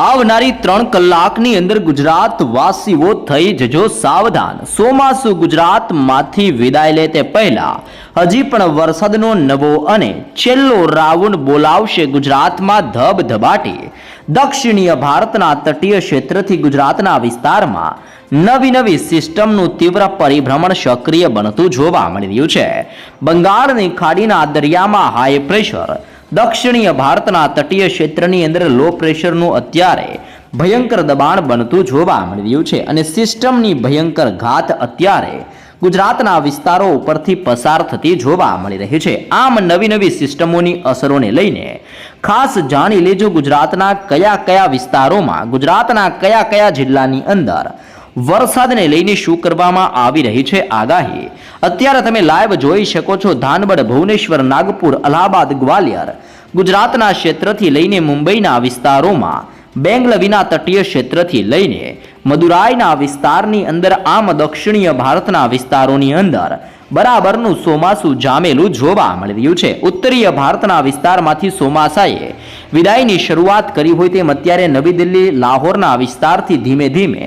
આવનારી ત્રણ કલાકની અંદર ગુજરાત વાસીઓ થઈ જજો સાવધાન. ચોમાસુ ગુજરાતમાંથી વિદાય લે તે પહેલા. હજી પણ વરસાદનો નવો અને છેલ્લો રાઉન્ડ બોલાવશે ગુજરાતમાં ધબધબાટી. દક્ષિણીય ભારતના તટીય ક્ષેત્રથી ગુજરાતના વિસ્તારમાં નવી નવી સિસ્ટમનું તીવ્ર પરિભ્રમણ સક્રિય બનતું જોવા મળી રહ્યું છે. બંગાળની ખાડીના દરિયામાં હાઈ પ્રેશર દક્ષિણીય ભારતના તટીય ક્ષેત્રની અંદર લો પ્રેશરનું અત્યારે ભયંકર દબાણ બનતું જોવા મળી રહ્યું છે અને સિસ્ટમની ભયંકર ઘાત અત્યારે ગુજરાતના વિસ્તારો ઉપરથી પસાર થતી જોવા મળી રહી છે. આમ નવી નવી સિસ્ટમોની અસરોને લઈને ખાસ જાણી લેજો ગુજરાતના કયા કયા વિસ્તારોમાં ગુજરાતના કયા કયા જિલ્લાની અંદર વરસાદને લઈને શું કરવામાં આવી રહી છે આગાહી? અત્યારે તમે લાઈવ જોઈ શકો છો ધાનબડ, ભુવનેશ્વર, નાગપુર, અલ્હાબાદ, ગ્વાલિયર. ગુજરાતના ક્ષેત્રથી લઈને મુંબઈના વિસ્તારોમાં બેંગલવીના તટીય ક્ષેત્રથી લઈને મદુરાઈના વિસ્તારની અંદર, આમ દક્ષિણીય ભારતના વિસ્તારોની અંદર બરાબરનું ચોમાસું જામેલું જોવા મળી રહ્યું છે. ઉત્તરીય ભારતના વિસ્તારમાંથી ચોમાસાએ વિદાયની શરૂઆત કરી હોય તેમ અત્યારે નવી દિલ્હી, લાહોરના વિસ્તારથી ધીમે ધીમે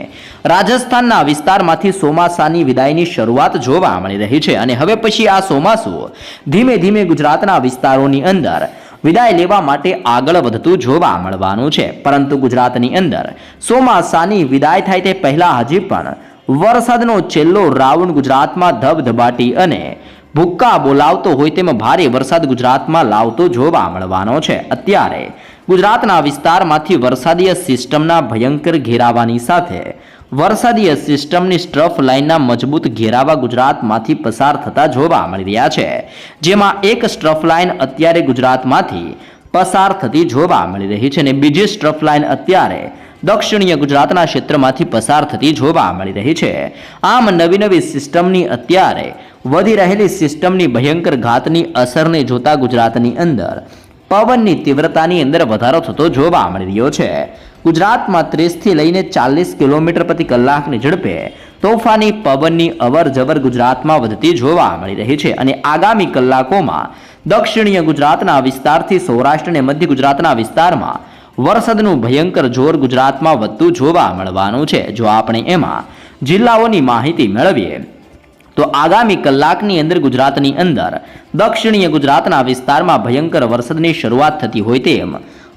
રાજસ્થાનના વિસ્તારમાંથી ચોમાસાની વિદાયની શરૂઆત જોવા મળી રહી છે. અને હવે પછી આ ચોમાસું ધીમે ધીમે ગુજરાતના વિસ્તારોની અંદર વિદાય લેવા માટે આગળ વધતું જોવા મળવાનું છે. પરંતુ ગુજરાતની અંદર ચોમાસાની વિદાય થાય તે પહેલાં હજી પણ વરસાદનો છેલ્લો રાઉન્ડ ગુજરાતમાં ધબધબાટી અને ભૂક્કા બોલાવતો હોય તેમ ભારે વરસાદ ગુજરાતમાં લાવતો જોવા મળવાનો છે. અત્યારે ગુજરાતના વિસ્તારમાંથી વરસાદીય સિસ્ટમના ભયંકર ઘેરાવાની સાથે વરસાદીય સિસ્ટમની સ્ટ્રફ લાઇનના મજબૂત ઘેરાવા ગુજરાતમાંથી પસાર થતા જોવા મળી રહ્યા છે. જેમાં એક સ્ટ્રફ લાઇન અત્યારે ગુજરાતમાંથી પસાર થતી જોવા મળી રહી છે અને બીજી સ્ટ્રફ લાઇન અત્યારે દક્ષિણીય ગુજરાતના ક્ષેત્રમાંથી પસાર થતી જોવા મળી રહી છે. આમ નવી નવી સિસ્ટમની અત્યારે વધી રહેલી સિસ્ટમની ભયંકર ઘાતની અસરને જોતા ગુજરાતની અંદર પવનની તીવ્રતાની અંદર વધારો થતો જોવા મળી રહ્યો છે. ગુજરાતમાં ત્રીસથી લઈને ચાલીસ કિલોમીટર પ્રતિ કલાકની ઝડપે તોફાની પવનની અવર જવર ગુજરાતમાં વધતી જોવા મળી રહી છે અને આગામી કલાકોમાં દક્ષિણીય ગુજરાતના વિસ્તારથી સૌરાષ્ટ્ર અને મધ્ય ગુજરાતના વિસ્તારમાં વરસાદનું ભયંકર જોર ગુજરાતમાં વધતું જોવા મળવાનું છે. જો આપણે એમાં જિલ્લાઓની માહિતી મેળવીએ, તો આગામી કલાકની અંદર ગુજરાતની અંદર દક્ષિણીય ગુજરાતના વિસ્તારમાં ભયંકર વરસાદની શરૂઆત થતી હોય તેમ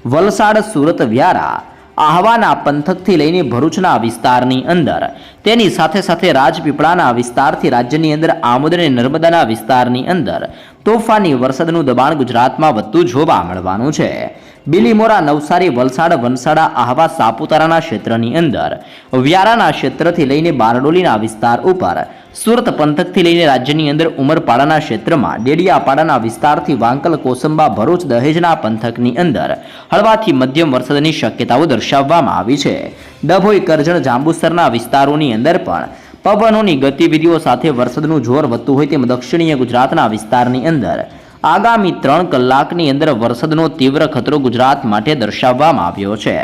વલસાડ, સુરત, વ્યારા, આહવાના પંથકથી લઈને ભરૂચના વિસ્તારની અંદર, તેની સાથે સાથે રાજપીપળાના વિસ્તારથી રાજ્યની અંદર આમોદ અને નર્મદાના વિસ્તારની અંદર તોફાની વરસાદનું દબાણ ગુજરાતમાં વધતું જોવા મળવાનું છે. બિલીમોરા નવસારી, વલસાડ, વનસાડા, આહવા, સાપુતારાના ક્ષેત્રની અંદર. વ્યારાના ક્ષેત્રથી લઈને બારડોલીના વિસ્તાર ઉપર. સુરત પંથકથી લઈને રાજ્યની અંદર ઉમરપાડાના ક્ષેત્રમાં, ડેડિયાપાડાના વિસ્તારથી વાંકલ, કોસંબા, ભરૂચ, દહેજના પંથકની અંદર. હળવાથી મધ્યમ વરસાદની શક્યતાઓ દર્શાવવામાં આવી છે. ડભોઈ, કરજણ, જાંબુસરના વિસ્તારોની અંદર પણ પવનોની ગતિવિધિઓ સાથે વરસાદનું જોર વધતું હોય તેમ દક્ષિણીય ગુજરાતના વિસ્તારની અંદર. આગામી ત્રણ કલાકની અંદર વરસાદનો તીવ્ર ખતરો ગુજરાત માટે દર્શાવવામાં આવ્યો છે.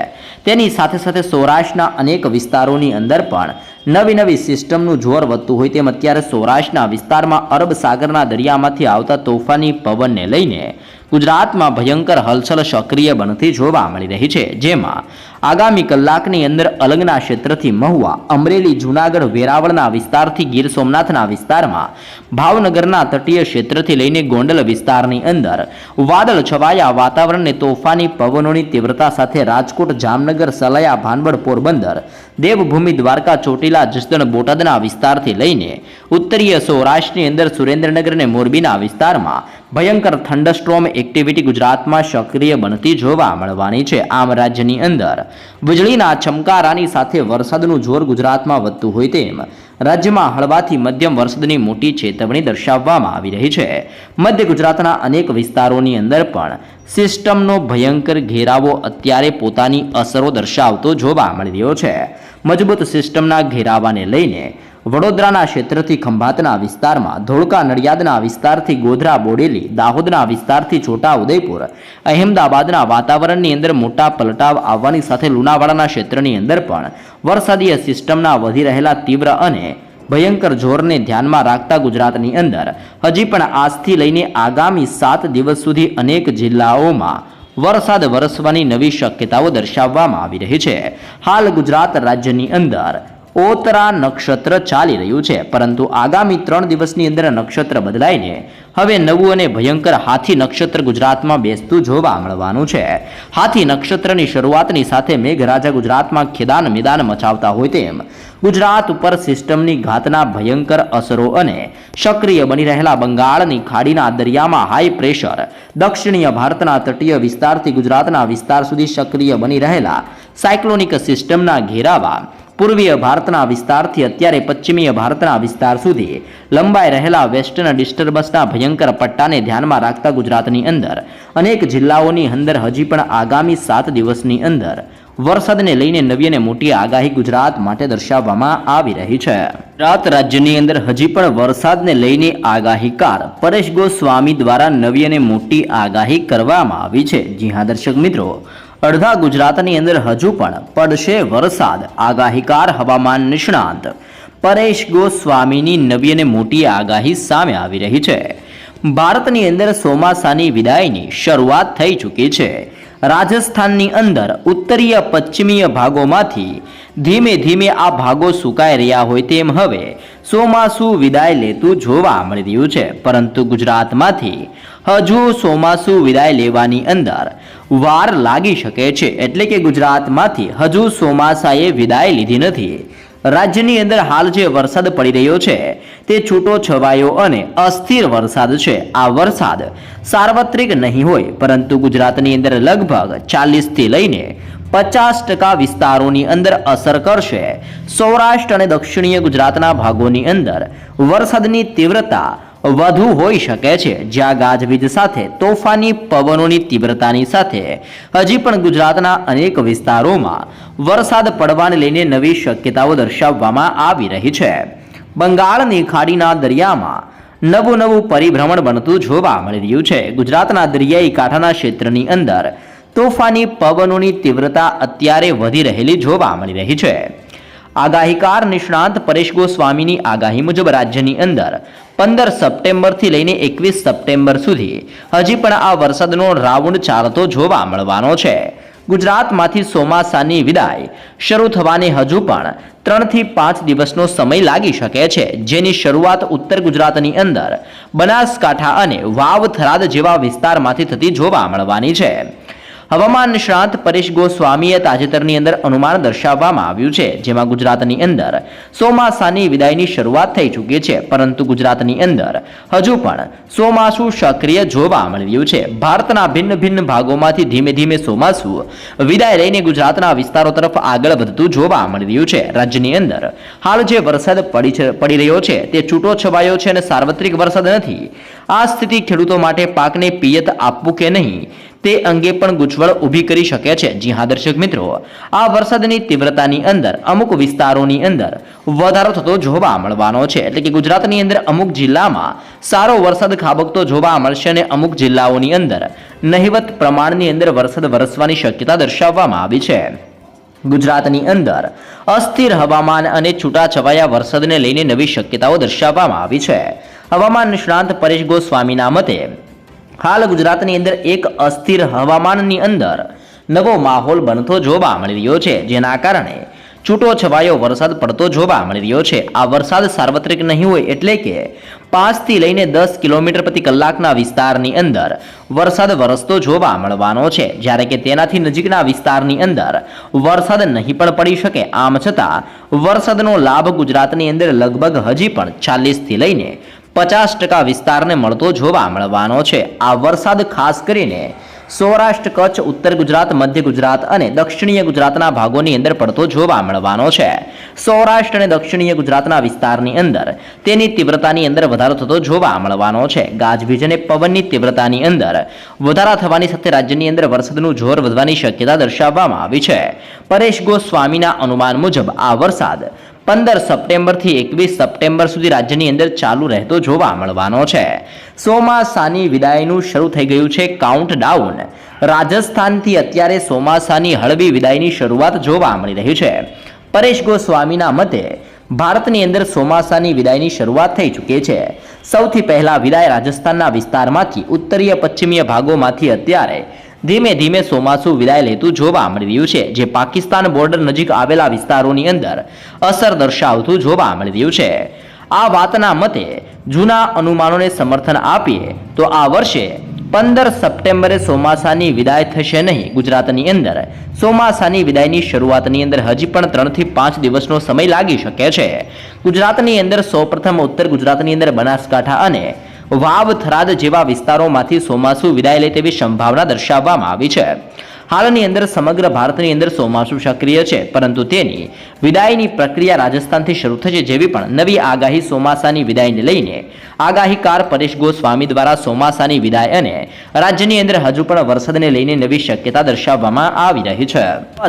તેની સાથે સાથે સૌરાષ્ટ્રના અનેક વિસ્તારોની અંદર પણ નવી નવી સિસ્ટમનું જોર વધતું હોય તેમ અત્યારે સૌરાષ્ટ્રના વિસ્તારમાં અરબ સાગરના દરિયામાંથી આવતા તોફાની પવનને લઈને ગુજરાતમાં ભયંકર હલચલ સક્રિય બનતી જોવા મળી રહી છે. જેમાં આગામી કલાકની અંદર અલંગના ક્ષેત્રથી મહુવા, અમરેલી, જૂનાગઢ, વેરાવળના વિસ્તારથી ગીર સોમનાથના વિસ્તારમાં, ભાવનગરના તટીય ક્ષેત્રથી લઈને ગોંડલ વિસ્તારની અંદર વાદળ છવાયા વાતાવરણને તોફાની પવનોની તીવ્રતા સાથે રાજકોટ, જામનગર, સલયા, ભાનવડ, પોરબંદર દેવભૂમિ દ્વારકા ચોટીલા જસદણ બોટાદના વિસ્તારથી લઈને ઉત્તરીય સૌરાષ્ટ્રની અંદર સુરેન્દ્રનગર અને મોરબીના વિસ્તારમાં ભયંકર થંડરસ્ટ્રોમ એક્ટિવિટી ગુજરાતમાં સક્રિય બનતી જોવા મળવાની છે. આમ રાજ્યની અંદર વીજળીના ચમકારાની સાથે વરસાદનું જોર ગુજરાતમાં વધતું હોય તેમ રાજ્યમાં હળવાથી મધ્યમ વરસાદની મોટી ચેતવણી દર્શાવવામાં આવી રહી છે. મધ્ય ગુજરાતના અનેક વિસ્તારોની અંદર પણ સિસ્ટમનો ભયંકર ઘેરાવો અત્યારે પોતાની અસરો દર્શાવતો જોવા મળી રહ્યો છે. મજબૂત સિસ્ટમના ઘેરાવાને લઈને વડોદરાના ક્ષેત્રથી ખંભાતના વિસ્તારમાં ધોળકા નડિયાદના વિસ્તારથી ગોધરા બોડેલી, દાહોદના વિસ્તારથી છોટા ઉદયપુર અહેમદાબાદના વાતાવરણની અંદર મોટા પલટાવ આવવાની સાથે લુણાવાડાના ક્ષેત્રની અંદર પણ વરસાદીય સિસ્ટમના વધી રહેલા તીવ્ર અને ભયંકર જોરને ધ્યાનમાં રાખતા ગુજરાતની અંદર હજી પણ આજથી લઈને આગામી સાત દિવસ સુધી અનેક જિલ્લાઓમાં વરસાદ વરસવાની નવી શક્યતાઓ દર્શાવવામાં આવી રહી છે. હાલ ગુજરાત રાજ્યની અંદર ઓતરા નક્ષત્ર ચાલી રહ્યું છે. પરંતુ આગામી ત્રણ દિવસની અંદર નક્ષત્ર બદલાઈને હવે નવું અને ભયંકર હાથી નક્ષત્ર ગુજરાતમાં બેસતું જોવા મળવાનું છે. હાથી નક્ષત્રની શરૂઆતની સાથે મેઘરાજા ગુજરાતમાં ખેદાન મેદાન મચાવતા હોય તેમ ગુજરાત ઉપર સિસ્ટમની ઘાતના ભયંકર અસરો અને સક્રિય બની રહેલા બંગાળની ખાડીના દરિયામાં હાઈ પ્રેશર દક્ષિણીય ભારતના તટીય વિસ્તારથી ગુજરાતના વિસ્તાર સુધી સક્રિય બની રહેલા સાયક્લોનિક સિસ્ટમના ઘેરાવા પૂર્વીય ભારતના વિસ્તારથી અત્યારે પશ્ચિમીય ભારતના વિસ્તાર સુધી લંબાઈ રહેલા વેસ્ટર્ન ડિસ્ટર્બન્સના ભયંકર પટ્ટાને ધ્યાનમાં રાખતા ગુજરાતની અંદર. અનેક જિલ્લાઓની અંદર હજી પણ આગામી સાત દિવસની અંદર વરસાદને લઈને નવી અને મોટી આગાહી ગુજરાત માટે દર્શાવવામાં આવી રહી છે. ગુજરાત રાજ્યની અંદર હજી પણ વરસાદને લઈને આગાહીકાર પરેશ ગોસ્વામી દ્વારા નવી અને મોટી આગાહી કરવામાં આવી છે. જી હા, દર્શક મિત્રો અડધા ગુજરાતની અંદર હજુ પણ પડશે વરસાદ. આગાહીકાર હવામાન નિષ્ણાંત. પરેશ ગોસ્વામીની નવી અને મોટી આગાહી સામે આવી રહી છે. ભારતની અંદર ચોમાસાની વિદાયની શરૂઆત થઈ ચૂકી છે. રાજસ્થાનની અંદર ઉત્તરીય પશ્ચિમીય ભાગોમાંથી ધીમે ધીમે આ ભાગો સુકાઈ રહ્યા હોય તેમ હવે ચોમાસું વિદાય લેતું જોવા મળી રહ્યું છે. પરંતુ ગુજરાતમાંથી હજુ ચોમાસું વિદાય લેવાની અંદર. વાર લાગી શકે છે એટલે કે ગુજરાતમાંથી હજુ ચોમાસાએ વિદાય લીધી નથી. રાજ્યની અંદર હાલ જે વરસાદ પડી રહ્યો છે, તે છૂટો છવાયો અને અસ્થિર વરસાદ છે. આ વરસાદ સાર્વત્રિક નહીં હોય, પરંતુ ગુજરાતની અંદર લગભગ ચાલીસથી લઈને પચાસ ટકા વિસ્તારોની અંદર અસર કરશે. સૌરાષ્ટ્ર અને દક્ષિણીય ગુજરાતના ભાગોની અંદર વરસાદની તીવ્રતા વધુ હોઈ શકે છે. જ્યાં ગાજવીજ સાથે, તોફાની પવનોની તીવ્રતાની સાથે. હજી પણ ગુજરાતના અનેક વિસ્તારોમાં વરસાદ પડવાને લઈને નવી શક્યતાઓ દર્શાવવામાં આવી રહી છે. બંગાળની ખાડીના દરિયામાં નવું નવું પરિભ્રમણ બનતું જોવા મળી રહ્યું છે. ગુજરાતના દરિયાઈ કાંઠાના ક્ષેત્રની અંદર તોફાની પવનોની તીવ્રતા અત્યારે વધી રહેલી જોવા મળી રહી છે. આગાહીકાર નિષ્ણાંત પરેશ ગોસ્વામીની આગાહી મુજબ રાજ્યની અંદર પંદર સપ્ટેમ્બરથી લઈને એકવીસ સપ્ટેમ્બર સુધી હજી પણ આ વરસાદનો રાઉન્ડ ચાલતો જોવા મળવાનો છે. ગુજરાતમાંથી ચોમાસાની વિદાય શરૂ થવાની હજુ પણ ત્રણથી પાંચ દિવસનો સમય લાગી શકે છે. જેની શરૂઆત ઉત્તર ગુજરાતની અંદર બનાસકાંઠા અને વાવ થરાદ જેવા વિસ્તારમાંથી થતી જોવા મળવાની છે. હવામાન નિષ્ણાંત પરેશ ગોસ્વામીએ તાજેતરની અંદર અનુમાન દર્શાવવામાં આવ્યું છે, જેમાં ગુજરાતની અંદર ચોમાસાની વિદાયની શરૂઆત થઈ ચૂકી છે, પરંતુ ગુજરાતની અંદર હજુ પણ સોમાસુ સક્રિય જોવા મળી રહ્યું છે. ભારતના ભિન્ન ભિન્ન ભાગોમાંથી ધીમે ધીમે સોમાસુ વિદાય લઈને ગુજરાતના વિસ્તારો તરફ આગળ વધતું જોવા મળી રહ્યું છે. રાજ્યની અંદર હાલ જે વરસાદ પડી પડી રહ્યો છે, તે છૂટો છવાયો છે અને સાર્વત્રિક વરસાદ નથી. આ સ્થિતિ ખેડૂતો માટે પાકને પિયત આપવું કે નહીં તે અંગે પણ ગૂંચવણ ઊભી કરી શકે છે. જી હા, દર્શક મિત્રો, આ વરસાદની તીવ્રતાની અંદર, અમુક વિસ્તારોની અંદર વધારો થતો જોવા મળવાનો છે. એટલે કે ગુજરાતની અંદર અમુક જિલ્લામાં સારો વરસાદ ખાબકતો જોવા મળશે અને અમુક જિલ્લાઓની અંદર નહિવત પ્રમાણની અંદર વરસાદ વરસવાની શક્યતા દર્શાવવામાં આવી છે. ગુજરાતની અંદર અસ્થિર હવામાન અને છૂટાછવાયા વરસાદને લઈને નવી શક્યતાઓ દર્શાવવામાં આવી છે. હવામાન નિષ્ણાંત પરેશ ગોસ્વામીના મતે હાલ ગુજરાતની અંદર એક અસ્થિર હવામાનની અંદર નવો માહોલ બનતો જોવા મળી રહ્યો છે, જેના કારણે છૂટો છવાયો વરસાદ પડતો જોવા મળી રહ્યો છે. આ વરસાદ સાર્વત્રિક નહીં હોય એટલે કે પાંચથી લઈને દસ કિલોમીટર પ્રતિ કલાકના વિસ્તારની અંદર વરસાદ વરસતો જોવા મળવાનો છે. જ્યારે કે તેનાથી નજીકના વિસ્તારની અંદર વરસાદ નહીં પણ પડી શકે. આમ છતાં વરસાદનો લાભ ગુજરાતની અંદર લગભગ હજી પણ ચાલીસથી લઈને પચાસ ટકા વિસ્તારને મળતો જોવા મળવાનો છે. આ વરસાદ ખાસ કરીને સૌરાષ્ટ્ર, કચ્છ, ઉત્તર ગુજરાત, મધ્ય ગુજરાત અને દક્ષિણીય ગુજરાતના ભાગોની અંદર પડતો જોવા મળવાનો છે. સૌરાષ્ટ્ર અને દક્ષિણીય ગુજરાતના વિસ્તારની અંદર તેની તીવ્રતાની અંદર વધારો થતો જોવા મળવાનો છે. ગાજવીજ અને પવનની તીવ્રતાની અંદર વધારા થવાની સાથે રાજ્યની અંદર વરસાદનું જોર વધવાની શક્યતા દર્શાવવામાં આવી છે. પરેશ ગોસ્વામીના અનુમાન મુજબ આ વરસાદ પંદર સપ્ટેમ્બરથી એકવીસ સપ્ટેમ્બર સુધી રાજ્યની અંદર ચાલુ રહેતો જોવા મળવાનો છે. સોમાસાની વિદાયનું શરૂ થઈ ગયું છે કાઉન્ટ ડાઉન રાજસ્થાનથી અત્યારે સોમાસાની હળવી વિદાયની શરૂઆત જોવા મળી રહી છે. પરેશ ગોસ્વામીના મતે, ભારતની અંદર ચોમાસાની વિદાયની શરૂઆત થઈ ચૂકી છે. સૌથી પહેલા વિદાય રાજસ્થાનના વિસ્તારમાંથી ઉત્તરીય પશ્ચિમીય ભાગોમાંથી અત્યારે ધીમે ધીમે ચોમાસું વિદાય લેતું જોવા મળી રહ્યું છે, જે પાકિસ્તાન બોર્ડર નજીક આવેલા વિસ્તારોની અંદર અસર દર્શાવતું જોવા મળી રહ્યું છે. આ વાતના મતે, જૂના અનુમાનોને સમર્થન આપીએ તો આ વર્ષે પંદર સપ્ટેમ્બરે ચોમાસાની વિદાય થશે નહીં. ગુજરાતની અંદર ચોમાસાની વિદાયની શરૂઆતની અંદર હજી પણ ત્રણથી પાંચ દિવસનો સમય લાગી શકે છે. ગુજરાતની અંદર સૌપ્રથમ ઉત્તર ગુજરાતની અંદર બનાસકાંઠા અને વાવ થરાદ જેવા વિસ્તારોમાંથી ચોમાસું વિદાય લે તેવી સંભાવના દર્શાવવામાં આવી છે. હાલની અંદર સમગ્ર ભારતની અંદર ચોમાસું સક્રિય છે, પરંતુ તેની વિદાયની પ્રક્રિયા રાજસ્થાનથી શરૂ થશે જેવી પણ નવી આગાહી ચોમાસાની વિદાયને લઈને આગાહીકાર પરેશ ગોસ્વામી દ્વારા ચોમાસાની વિદાય અને રાજ્યની અંદર હજુ પણ વરસાદને લઈને નવી શક્યતા દર્શાવવામાં આવી રહી છે.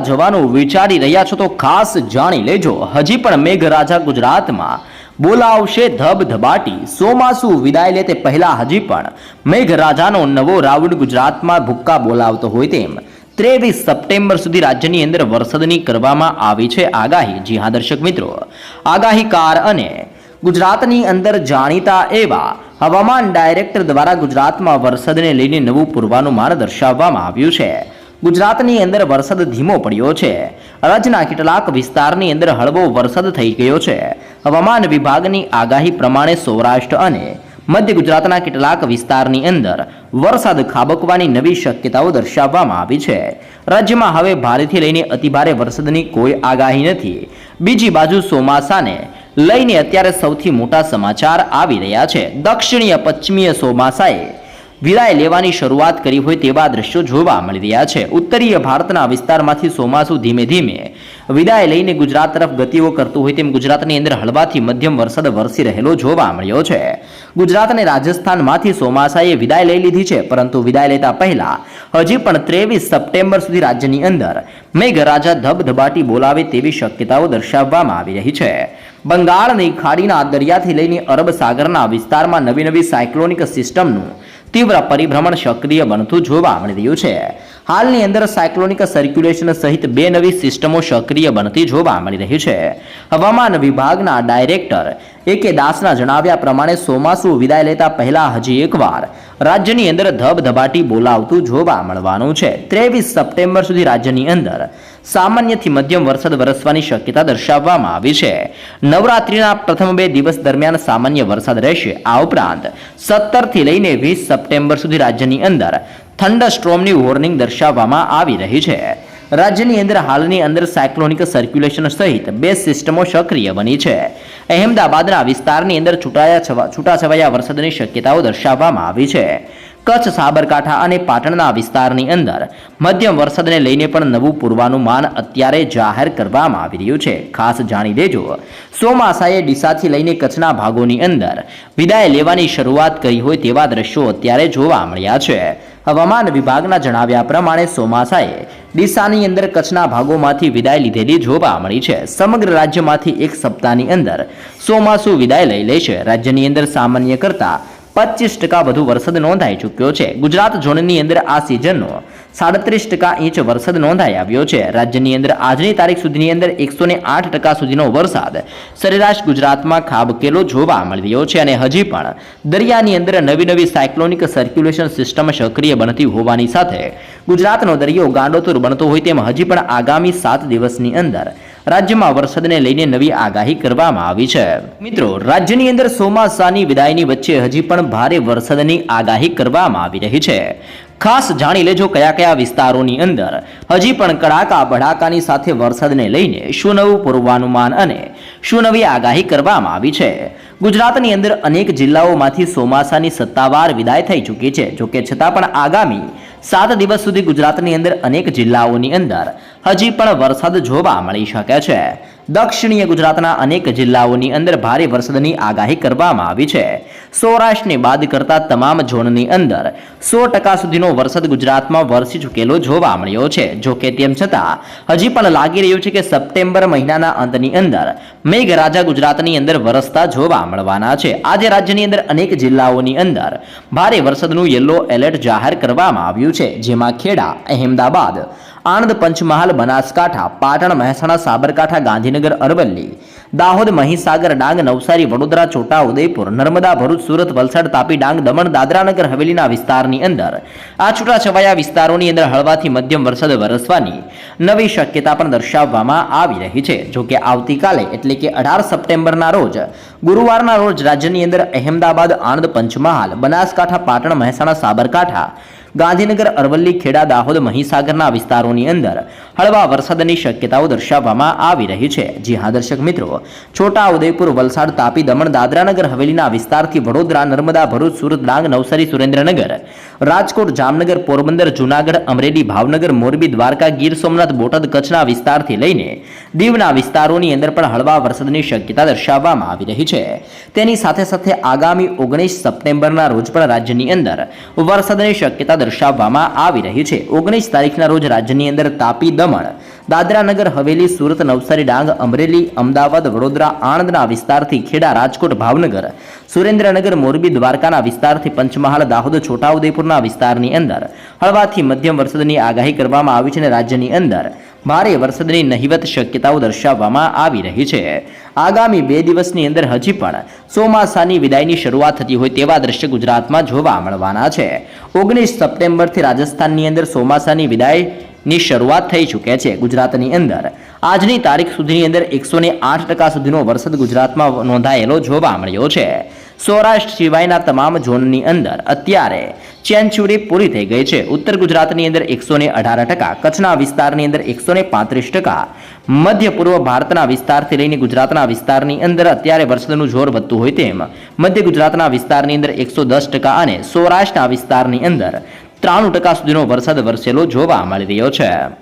જવાનું વિચારી રહ્યા છો તો ખાસ જાણી લેજો. હજી પણ મેઘરાજા ગુજરાતમાં બોલાવશે ધબધબાટી સોમાસુ વિદાય લે તે પહેલા હજી પણ. મેઘરાજાનો નવો રાઉન્ડ ગુજરાતમાં ભૂક્કા બોલાવતો હોય તેમ. ત્રેવીસ સપ્ટેમ્બર સુધી રાજ્યની અંદર વરસાદની કરવામાં આવી છે આગાહી. જી હા, દર્શક મિત્રો. આગાહીકાર અને ગુજરાતની અંદર જાણીતા એવા હવામાન ડાયરેક્ટર દ્વારા ગુજરાતમાં વરસાદને લઈને નવું પૂર્વાનુમાન દર્શાવવામાં આવ્યું છે. ગુજરાતની અંદર વરસાદ ધીમો પડ્યો છે. રાજ્યના કેટલાક વિસ્તારની અંદર હળવો વરસાદ થઈ ગયો છે. હવામાન વિભાગની આગાહી પ્રમાણે સૌરાષ્ટ્ર અને મધ્ય ગુજરાતના કેટલાક વિસ્તારની અંદર વરસાદ ખાબકવાની નવી શક્યતાઓ દર્શાવવામાં આવી છે. રાજ્યમાં હવે ભારેથી લઈને અતિભારે વરસાદની કોઈ આગાહી નથી. બીજી બાજુ ચોમાસાને લઈને અત્યારે સૌથી મોટા સમાચાર આવી રહ્યા છે. દક્ષિણીય પશ્ચિમીય ચોમાસાએ વિદાય લેવાની શરૂઆત કરી હોય તેવા દ્રશ્યો જોવા મળી રહ્યા છે. ઉત્તરીય ભારતના વિસ્તારમાંથી ચોમાસું ધીમે ધીમે વિદાય લઈને ગુજરાત તરફ ગતિઓ કરતું હોય તેમ ગુજરાતની અંદર હળવાથી મધ્યમ વરસાદ વરસી રહેલો જોવા મળ્યો છે. ગુજરાત અને રાજસ્થાનમાંથી ચોમાસાએ વિદાય લઈ લીધી છે, પરંતુ વિદાય લેતા પહેલા હજી પણ ત્રેવીસ સપ્ટેમ્બર સુધી રાજ્યની અંદર મેઘરાજા ધબધબાટી બોલાવે તેવી શક્યતાઓ દર્શાવવામાં આવી રહી છે. બંગાળની ખાડીના દરિયાથી લઈને અરબ સાગરના વિસ્તારમાં નવી નવી સાયક્લોનિક સિસ્ટમનું તીવ્ર પરિભ્રમણ સક્રિય બનતું જોવા મળી રહ્યું છે. હાલની અંદર સાયક્લોનિક સર્ક્યુલેશન સહિત બે નવી સિસ્ટમો સક્રિય બનતી જોવા મળી રહી છે. હવામાન વિભાગના ડાયરેક્ટર એ કે દાસના જણાવ્યા પ્રમાણે સોમાસુ વિદાય લેતા પહેલા હજી એકવાર રાજ્યની અંદર ધબધબાટી બોલાવતું જોવા મળવાનું છે. ત્રેવીસ સપ્ટેમ્બર સુધી રાજ્યની અંદર સામાન્યથી મધ્યમ વરસાદ વરસવાની શક્યતા દર્શાવવામાં આવી છે. નવરાત્રિના પ્રથમ બે દિવસ દરમિયાન સામાન્ય વરસાદ રહેશે. આ ઉપરાંત સત્તરથી લઈને વીસ સપ્ટેમ્બર સુધી રાજ્યની અંદર થંડર સ્ટ્રોમની વોર્નિંગ દર્શાવવામાં આવી રહી છે. રાજ્યની અંદર હાલની અંદર સાયક્લોનિક સર્ક્યુલેશન સહિત બે સિસ્ટમો સક્રિય બની છે. અહેમદાબાદના વિસ્તારની અંદર છૂટાયા છવા, છૂટાછવાયા વરસાદની શક્યતાઓ દર્શાવવામાં આવી છે. કચ્છ, સાબરકાંઠા અને પાટણના વિસ્તારની અંદર મધ્યમ વરસાદને લઈને પણ નવું પૂર્વાનુમાન અત્યારે જાહેર કરવામાં આવી રહ્યું છે. ખાસ જાણી લેજો, ચોમાસાએ ડીસાથી લઈને કચ્છના ભાગોની અંદર વિદાય લેવાની શરૂઆત કરી હોય તેવા દ્રશ્યો અત્યારે જોવા મળ્યા છે. હવામાન વિભાગના જણાવ્યા પ્રમાણે ચોમાસાએ ડીસાની અંદર કચ્છના ભાગોમાંથી વિદાય લીધેલી જોવા મળી છે. સમગ્ર રાજ્યમાંથી એક સપ્તાહની અંદર ચોમાસું વિદાય લઈ લે છે. રાજ્યની અંદર સામાન્ય કરતાં પચીસ ટકા વધુ વરસાદ નોંધાઈ ચૂક્યો છે. ગુજરાત ઝોનની અંદર આ સિઝનનો સાડત્રીસ ટકા ઇંચ વરસાદ નોંધાઈ આવ્યો છે. રાજ્યની અંદર આજની તારીખ સુધીની અંદર એકસો આઠ ટકા સુધીનો વરસાદ સરેરાશ ગુજરાતમાં ખાબકેલો જોવા મળી રહ્યો છે અને હજી પણ દરિયાની અંદર નવી નવી સાયક્લોનિક સર્ક્યુલેશન સિસ્ટમ સક્રિય બનતી હોવાની સાથે ગુજરાતનો દરિયો ગાંડોતુર બનતો હોય તેમ હજી પણ આગામી સાત દિવસની અંદર રાજ્યમાં વરસાદને લઈને નવી આગાહી કરવામાં આવી છે. મિત્રો, રાજ્યની અંદર ચોમાસાની વિદાયની વચ્ચે હજી પણ ભારે વરસાદની આગાહી કરવામાં આવી રહી છે. ખાસ જાણી લેજો કયા કયા વિસ્તારોની અંદર. હજી પણ કડાકા ભડાકાની સાથે વરસાદને લઈને શું નવું પૂર્વાનુમાન અને શું નવી આગાહી કરવામાં આવી છે. ગુજરાતની અંદર અનેક જિલ્લાઓમાંથી ચોમાસાની સત્તાવાર વિદાય થઈ ચૂકી છે. જોકે છતાં પણ આગામી સાત દિવસ સુધી ગુજરાતની અંદર અનેક જિલ્લાઓની અંદર હજી પણ વરસાદ જોવા મળી શકે છે. દક્ષિણીય ગુજરાતના અનેક જિલ્લાઓની અંદર ભારે વરસાદની આગાહી કરવામાં આવી છે. સૌરાષ્ટ્રને બાદ કરતા તમામ ઝોનની અંદર સો ટકા સુધીનો વરસાદ ગુજરાતમાં વરસી ચૂકેલો જોવા મળ્યો છે. જો કે તેમ છતાં, હજી પણ લાગી રહ્યું છે કે સપ્ટેમ્બર મહિનાના અંતની અંદર મેઘરાજા ગુજરાતની અંદર વરસતા જોવા મળવાના છે. આજે રાજ્યની અંદર અનેક જિલ્લાઓની અંદર ભારે વરસાદનું યલો એલર્ટ જાહેર કરવામાં આવ્યું છે. જેમાં ખેડા, અહેમદાબાદ આણંદ પંચમહાલ, બનાસકાંઠા, પાટણ, મહેસાણા, સાબરકાંઠા, ગાંધીનગર, અરવલ્લી, દાહોદ, મહીસાગર, ડાંગ, નવસારી, વડોદરા, છોટા ઉદયપુર, નર્મદા, ભરૂચ, સુરત, વલસાડ, તાપી, ડાંગ, દમણ દાદરાનગર હવેલીના વિસ્તારની અંદર આ છૂટાછવાયા વિસ્તારોની અંદર હળવાથી મધ્યમ વરસાદ વરસવાની નવી શક્યતા પણ દર્શાવવામાં આવી રહી છે. જો કે આવતીકાલે, એટલે કે અઢાર સપ્ટેમ્બરના રોજ, ગુરુવારના રોજ રાજ્યની અંદર અહેમદાબાદ, આણંદ પંચમહાલ, બનાસકાંઠા, પાટણ, મહેસાણા, સાબરકાંઠા ગાંધીનગર, અરવલ્લી, ખેડા, દાહોદ, મહીસાગરના વિસ્તારોની અંદર હળવા વરસાદની શક્યતાઓ દર્શાવવામાં આવી રહી છે. જી હા, દર્શક મિત્રો છોટા ઉદયપુર વલસાડ, તાપી, દમણ, દાદરાનગર, હવેલીના વિસ્તારથી વડોદરા, નર્મદા, ભરૂચ, સુરત, ડાંગ, નવસારી, સુરેન્દ્રનગર રાજકોટ, જામનગર, પોરબંદર, જુનાગઢ, અમરેલી, ભાવનગર, મોરબી, દ્વારકા, ગીર સોમનાથ, બોટાદ, કચ્છના વિસ્તારથી લઈને દીવના વિસ્તારોની અંદર પણ હળવા વરસાદની શક્યતા દર્શાવવામાં આવી રહી છે. તેની સાથે સાથે આગામી ઓગણીસ સપ્ટેમ્બરના રોજ પણ રાજ્યની અંદર વરસાદની શક્યતા દર્શાવવામાં આવી રહી છે. ઓગણીસ તારીખના રોજ રાજ્યની અંદર તાપી દમણ દાદરાનગર હવેલી સુરત નવસારી ડાંગ અમરેલી અમદાવાદ વડોદરા આણંદના વિસ્તારથી ખેડા રાજકોટ ભાવનગર સુરેન્દ્રનગર મોરબી દ્વારકાના વિસ્તારથી પંચમહાલ દાહોદ છોટાઉદેપુરના વિસ્તારની અંદર હળવાથી મધ્યમ વરસાદની આગાહી કરવામાં આવી છે અને રાજ્યની અંદર ભારે વરસાદની નહિવત શક્યતાઓ દર્શાવવામાં આવી રહી છે. આગામી બે દિવસની અંદર હજી પણ ચોમાસાની વિદાયની શરૂઆત થતી હોય તેવા દ્રશ્ય ગુજરાતમાં જોવા મળવાના છે. ઓગણીસ સપ્ટેમ્બરથી રાજસ્થાનની અંદર ચોમાસાની વિદાયની શરૂઆત થઈ ચૂકે છે ગુજરાતની અંદર. આજની તારીખ સુધીની અંદર એકસો ને આઠ ટકા સુધીનો વરસાદ ગુજરાતમાં નોંધાયેલો જોવા મળ્યો છે. સૌરાષ્ટ્ર સિવાયના તમામ ઝોનની અંદર અત્યારે ચેનચુરી પૂરી થઈ ગઈ છે. ઉત્તર ગુજરાતની અંદર એકસો ને અઢાર ટકા, કચ્છના વિસ્તારની અંદર એકસો ને પાંત્રીસ ટકા, મધ્ય પૂર્વ ભારતના વિસ્તારથી લઈને ગુજરાતના વિસ્તારની અંદર અત્યારે વરસાદનું જોર વધતું હોય તેમ મધ્ય ગુજરાતના વિસ્તારની અંદર એકસો દસ ટકા અને સૌરાષ્ટ્રના વિસ્તારની અંદર ત્રાણું ટકા સુધીનો વરસાદ વરસેલો જોવા મળી રહ્યો છે.